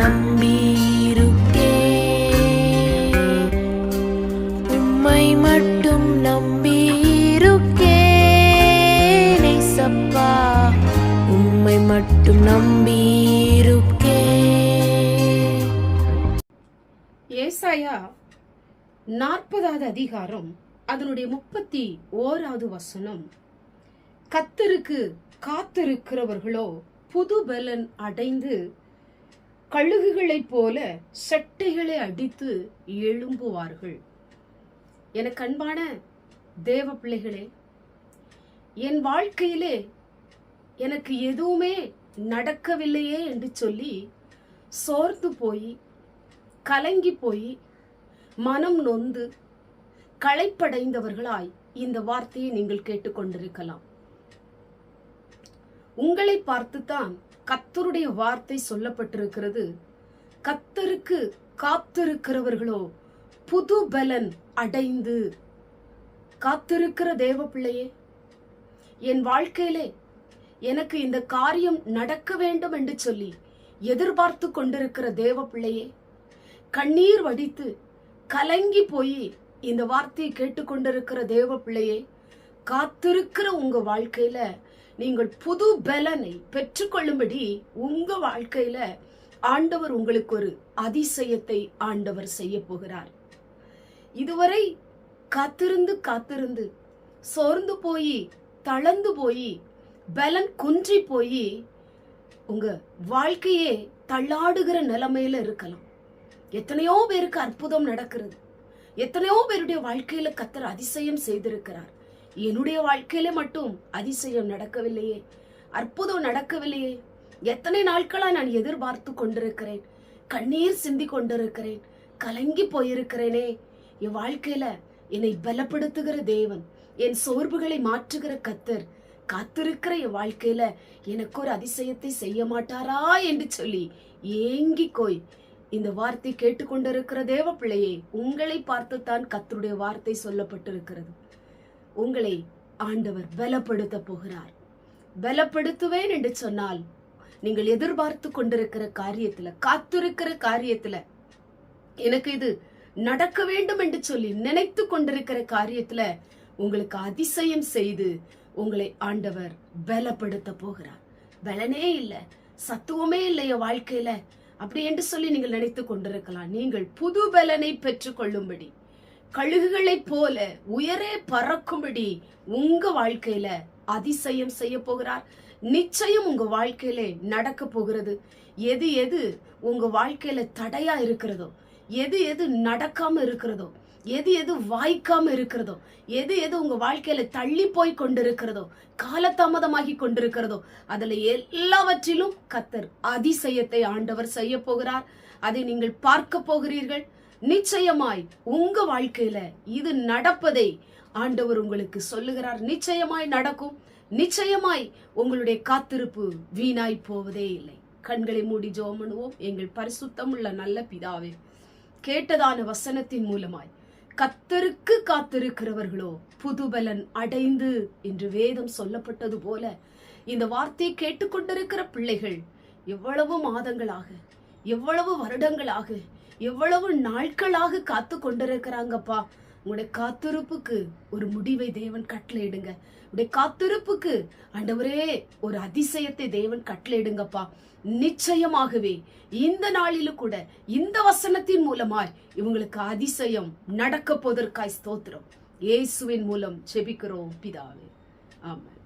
நம்பியிருக்கே. உம்மை மட்டும் நம்பியிருக்கே. சப்பா உம்மை மட்டும் நம்பியிருக்கே. ஏசாயா நாற்பதாவது அதிகாரம் அதனுடைய முப்பத்தி ஓராவது வசனம். கத்தருக்கு காத்திருக்கிறவர்களோ புது பலன் அடைந்து கழுகுகளைப் போல செட்டைகளை அடித்து எழும்புவார்கள். எனக்கு அன்பான தேவ பிள்ளைகளே என் வாழ்க்கையிலே எனக்கு எதுவுமே நடக்கவில்லையே என்று சொல்லி சோர்ந்து போய் கலங்கி போய் மனம் நொந்து களைப்படைந்தவர்களாய் இந்த வார்த்தையை நீங்கள் கேட்டுக்கொண்டிருக்கலாம். உங்களை பார்த்துத்தான் கத்தருடைய வார்த்தை சொல்லப்பட்டிருக்கிறது. கத்தருக்கு காத்திருக்கிறவர்களோ புது பலன் அடைந்து காத்திருக்கிற தேவ பிள்ளையே என் வாழ்க்கையிலே எனக்கு இந்த காரியம் நடக்க வேண்டும் என்று சொல்லி எதிர்பார்த்து கொண்டிருக்கிற தேவ பிள்ளையே கண்ணீர் வடித்து கலங்கி போய் இந்த வார்த்தையை கேட்டுக்கொண்டிருக்கிற தேவ பிள்ளையே காத்திருக்கிற உங்க வாழ்க்கையில நீங்கள் புது பலனை பெற்றுக்கொள்ளும்படி உங்க வாழ்க்கையில ஆண்டவர் உங்களுக்கு ஒரு அதிசயத்தை ஆண்டவர் செய்ய போகிறார். இதுவரை காத்திருந்து காத்திருந்து சோர்ந்து போய் தளர்ந்து போய் பலன் குன்றி போய் உங்க வாழ்க்கையே தள்ளாடுகிற நிலைமையில இருக்கலாம். எத்தனையோ பேருக்கு அற்புதம் நடக்கிறது. எத்தனையோ பேருடைய வாழ்க்கையில கத்தர் அதிசயம் செய்திருக்கிறார். என்னுடைய வாழ்க்கையில மட்டும் அதிசயம் நடக்கவில்லையே. அற்புதம் நடக்கவில்லையே. எத்தனை நாட்களா நான் எதிர்பார்த்து கொண்டிருக்கிறேன். கண்ணீர் சிந்தி கொண்டிருக்கிறேன். கலங்கி போயிருக்கிறேனே. என் வாழ்க்கையில என்னை பலப்படுத்துகிற தேவன் என் சோர்வுகளை மாற்றுகிற கத்தர் காத்திருக்கிற என் வாழ்க்கையில எனக்கு ஒரு அதிசயத்தை செய்ய மாட்டாரா என்று சொல்லி ஏங்கி கோய் இந்த வார்த்தை கேட்டுக்கொண்டிருக்கிற தேவ பிள்ளையே உங்களை பார்த்துத்தான் கத்தருடைய வார்த்தை சொல்லப்பட்டிருக்கிறது. உங்களை ஆண்டவர் பலப்படுத்த போகிறார். பலப்படுத்துவேன் என்று சொன்னால் நீங்கள் எதிர்பார்த்து கொண்டிருக்கிற காரியத்துல காத்திருக்கிற காரியத்துல எனக்கு இது நடக்க வேண்டும் என்று சொல்லி நினைத்து கொண்டிருக்கிற காரியத்துல உங்களுக்கு அதிசயம் செய்து உங்களை ஆண்டவர் பலப்படுத்த போகிறார். பலனே இல்ல சத்துவமே இல்லை என் வாழ்க்கையில. அப்படி என்று சொல்லி நீங்கள் நினைத்து கொண்டிருக்கலாம். நீங்கள் புது பலனை பெற்றுக்கொள்ளும்படி கழுகுகளைப் போல உயரே பறக்கும்படி உங்க வாழ்க்கையில அதிசயம் செய்ய போகிறார். நிச்சயம் உங்க வாழ்க்கையில நடக்க போகிறது. எது எது உங்க வாழ்க்கையில தடையா இருக்கிறதோ எது எது நடக்காம இருக்கிறதோ எது எது வாய்க்காம இருக்கிறதோ எது எது உங்க வாழ்க்கையில தள்ளி போய் கொண்டிருக்கிறதோ காலதாமதமாகி கொண்டிருக்கிறதோ அதுல எல்லாவற்றிலும் கத்தர் அதிசயத்தை ஆண்டவர் செய்ய போகிறார். அதை நீங்கள் பார்க்க போகிறீர்கள். நிச்சயமாய் உங்க வாழ்க்கையில இது நடப்பதை ஆண்டவர் உங்களுக்கு சொல்லுகிறார். நிச்சயமாய் நடக்கும். நிச்சயமாய் உங்களுடைய காத்திருப்பு வீணாய் போவதே இல்லை. கண்களை மூடி ஜோமனுவோம் எங்கள் பரிசுத்தம் உள்ள நல்ல பிதாவே கேட்டதான வசனத்தின் மூலமாய் கத்தருக்கு காத்திருக்கிறவர்களோ புதுபலன் அடைந்து என்று வேதம் சொல்லப்பட்டது போல இந்த வார்த்தையை கேட்டுக்கொண்டிருக்கிற பிள்ளைகள் எவ்வளவு மாதங்களாக எவ்வளவு வருடங்களாக எவ்வளவு நாட்களாக காத்து கொண்டிருக்கிறாங்கப்பா. உங்களுடைய காத்திருப்புக்கு ஒரு முடிவை தேவன் கட்டளையிடுங்க. உடைய காத்திருப்புக்கு ஆண்டவரே ஒரு அதிசயத்தை தேவன் கட்டளையிடுங்கப்பா. நிச்சயமாகவே இந்த நாளிலும் கூட இந்த வசனத்தின் மூலமாய் இவங்களுக்கு அதிசயம் நடக்க போதற்காய் ஸ்தோத்திரம். இயேசுவின் மூலம் செபிக்கிறோம் பிதாவே. ஆமாம்